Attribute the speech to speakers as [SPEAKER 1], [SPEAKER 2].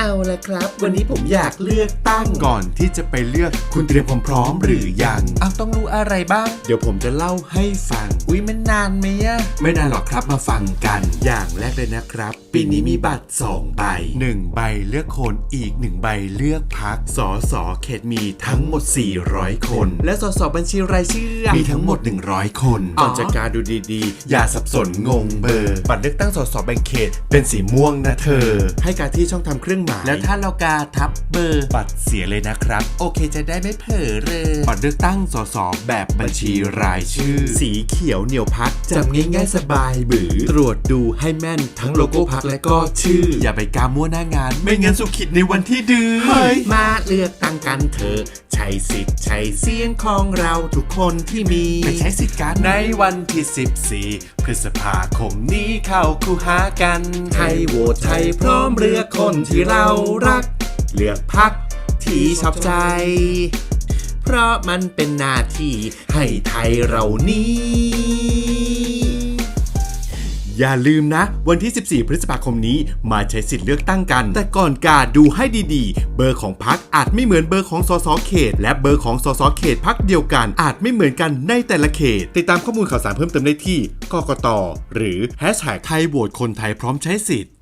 [SPEAKER 1] เอาละครับ วันนี้ผมอยากเลือกตั้ง
[SPEAKER 2] ก่อนที่จะไปเลือกคุณเตรียมความพร้อมหรือยัง
[SPEAKER 1] เอาต้องรู้อะไรบ้าง
[SPEAKER 2] เดี๋ยวผมจะเล่าให้ฟัง
[SPEAKER 1] อุ้ยมันนานไหมอะ
[SPEAKER 2] ไม่นานหรอกครับมาฟังกันอย่างแรกเลยนะครับ ปีนี้มีบัตร 2 ใบ 1 ใบเลือกคนอีก 1 ใบเลือกพักสอสอเขตมีทั้งหมด 400 คน
[SPEAKER 1] และสสบัญชีรายชื่ออะ
[SPEAKER 2] มีทั้งหมด 100 คน
[SPEAKER 1] อ๋อ
[SPEAKER 2] ก่อนจะการดูดีๆ อย่าสับสนงงเบอร์ บัตรเลือกตั้งสสแบ่งเขตเป็นสีม่วงนะเธอ ให้การที่ช่องทำเครื่องหมาย
[SPEAKER 1] แล้วถ้าเรากาทับเบอร์
[SPEAKER 2] บัตรเสียเลยนะครับ
[SPEAKER 1] โอเคจะได้ไม่เผลอเลย
[SPEAKER 2] บัตรเลือกตั้งสสแบบบัญชีรายชื่อ สีเขียวเหนียวพัก
[SPEAKER 1] จำง่ายๆสบายบือ
[SPEAKER 2] ตรวจดูให้แม่นทั้งโลโก้พักและก็ชื่อ อย่าไปกามั่วหน้างาน ไม่งั้นสุขิดในวันที่ดื้อ
[SPEAKER 1] มาเลือกตั้งกันเถอะ ใช้สิทธิ์ใช้เสียงของเราทุกคนที่มี
[SPEAKER 2] ไปใช้สิทธิ์กันในวันที่ 14 พฤษภาคมนี้เข้าคูหากัน
[SPEAKER 1] ไทยโหวตไทยพร้อมเลือกคนที่เรารัก เลือกพักที่ชอบใจ เพราะมันเป็นหน้าที่ให้ไทยเรานี้
[SPEAKER 2] อย่าลืมนะ วันที่ 14 พฤษภาคมนี้มาใช้สิทธิ์เลือกตั้งกัน แต่ก่อนกาดูให้ดีๆ เบอร์ของพักอาจไม่เหมือนเบอร์ของสสเขต และเบอร์ของสสเขตพักเดียวกัน อาจไม่เหมือนกันในแต่ละเขต ติดตามข้อมูลข่าวสารเพิ่มเติมได้ที่กกตหรือ hashtag ไทยโหวตคนไทยพร้อมใช้สิทธิ์